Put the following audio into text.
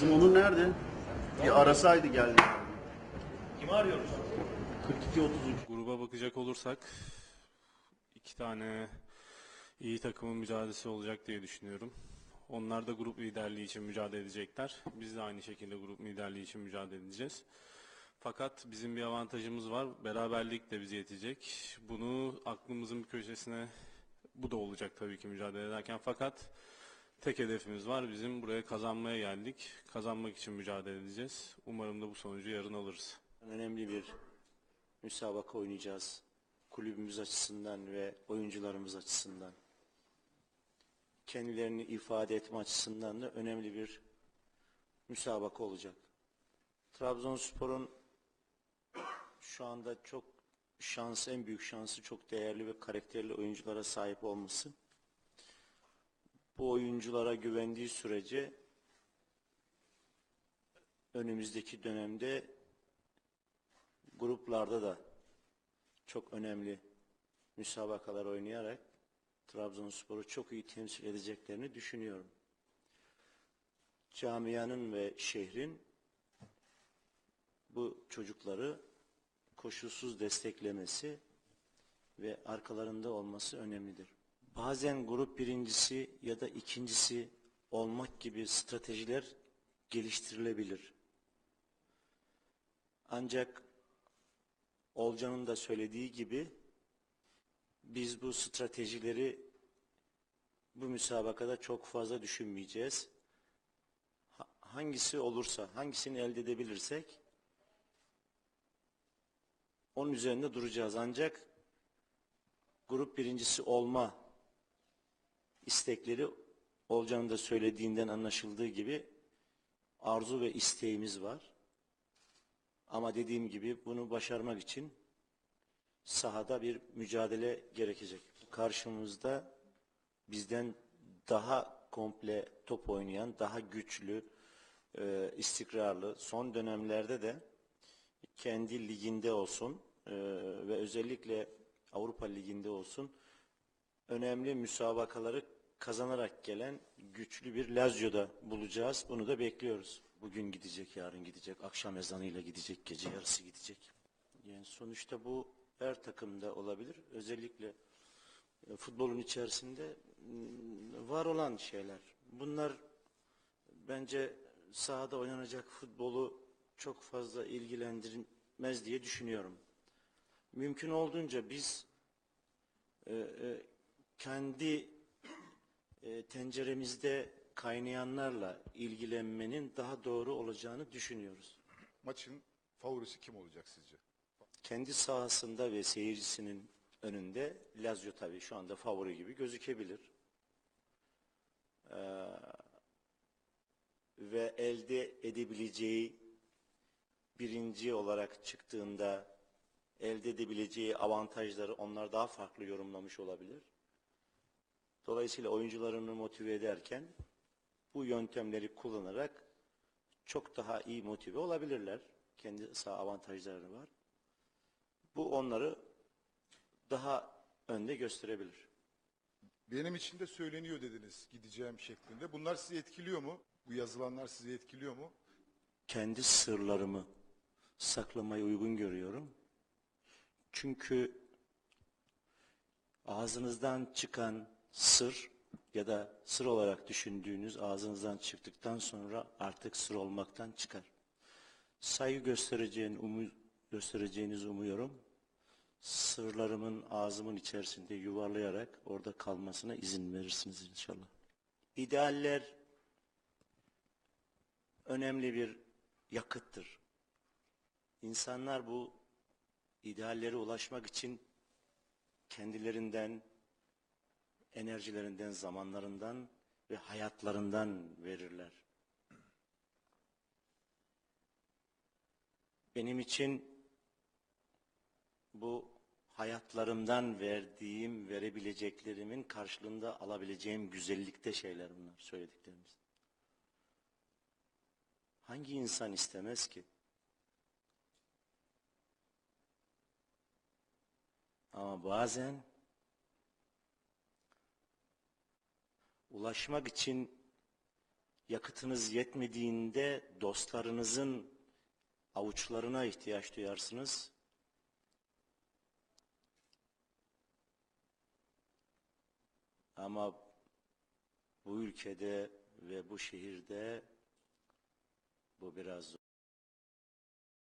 Bizim Onur nerede? Bir arasaydı geldi. Kimi arıyoruz? 42-33. Gruba bakacak olursak iki tane iyi takımın mücadelesi olacak diye düşünüyorum. Onlar da grup liderliği için mücadele edecekler. Biz de aynı şekilde grup liderliği için mücadele edeceğiz. Fakat bizim bir avantajımız var. Beraberlik de bize yetecek. Bunu aklımızın bir köşesine bu da olacak tabii ki mücadele ederken. Fakat tek hedefimiz var. Bizim buraya kazanmaya geldik. Kazanmak için mücadele edeceğiz. Umarım da bu sonucu yarın alırız. Önemli bir müsabaka oynayacağız. Kulübümüz açısından ve oyuncularımız açısından. Kendilerini ifade etme açısından da önemli bir müsabaka olacak. Trabzonspor'un şu anda çok şansı, en büyük şansı çok değerli ve karakterli oyunculara sahip olması. Bu oyunculara güvendiği sürece önümüzdeki dönemde gruplarda da çok önemli müsabakalar oynayarak Trabzonspor'u çok iyi temsil edeceklerini düşünüyorum. Camianın ve şehrin bu çocukları koşulsuz desteklemesi ve arkalarında olması önemlidir. Bazen grup birincisi ya da ikincisi olmak gibi stratejiler geliştirilebilir. Ancak Olcan'ın da söylediği gibi biz bu stratejileri bu müsabakada çok fazla düşünmeyeceğiz. Ha- Hangisi olursa, hangisini elde edebilirsek onun üzerinde duracağız. Ancak grup birincisi olma istekleri Olcan'ın da söylediğinden anlaşıldığı gibi arzu ve isteğimiz var. Ama dediğim gibi bunu başarmak için sahada bir mücadele gerekecek. Karşımızda bizden daha komple top oynayan, daha güçlü, e, istikrarlı, son dönemlerde de kendi liginde olsun e, ve özellikle Avrupa Ligi'nde olsun önemli müsabakaları kazanarak gelen güçlü bir Lazio'da bulacağız. Bunu da bekliyoruz. Bugün gidecek, yarın gidecek, akşam ezanıyla gidecek, gece yarısı gidecek. Yani sonuçta bu her takımda olabilir. Özellikle e, futbolun içerisinde var olan şeyler. Bunlar bence sahada oynanacak futbolu çok fazla ilgilendirmez diye düşünüyorum. Mümkün olduğunca biz e, e, kendi e, tenceremizde kaynayanlarla ilgilenmenin daha doğru olacağını düşünüyoruz. Maçın favorisi kim olacak sizce? Kendi sahasında ve seyircisinin önünde Lazio tabii şu anda favori gibi gözükebilir. Ee, ve elde edebileceği birinci olarak çıktığında elde edebileceği avantajları onlar daha farklı yorumlamış olabilir. Dolayısıyla oyuncularını motive ederken bu yöntemleri kullanarak çok daha iyi motive olabilirler. Kendi sağ avantajları var. Bu onları daha önde gösterebilir. Benim için de söyleniyor dediniz gideceğim şeklinde. Bunlar sizi etkiliyor mu? Bu yazılanlar sizi etkiliyor mu? Kendi sırlarımı saklamayı uygun görüyorum. Çünkü ağzınızdan çıkan sır ya da sır olarak düşündüğünüz ağzınızdan çıktıktan sonra artık sır olmaktan çıkar. Saygı göstereceğini umu, göstereceğinizi umuyorum. Sırlarımın ağzımın içerisinde yuvarlayarak orada kalmasına izin verirsiniz inşallah. İdealler önemli bir yakıttır. İnsanlar bu ideallere ulaşmak için kendilerinden, enerjilerinden, zamanlarından ve hayatlarından verirler. Benim için bu hayatlarımdan verdiğim, verebileceklerimin karşılığında alabileceğim güzellikte şeyler bunlar söylediklerimiz. Hangi insan istemez ki? Ama bazen ulaşmak için yakıtınız yetmediğinde dostlarınızın avuçlarına ihtiyaç duyarsınız. Ama bu ülkede ve bu şehirde bu biraz zor.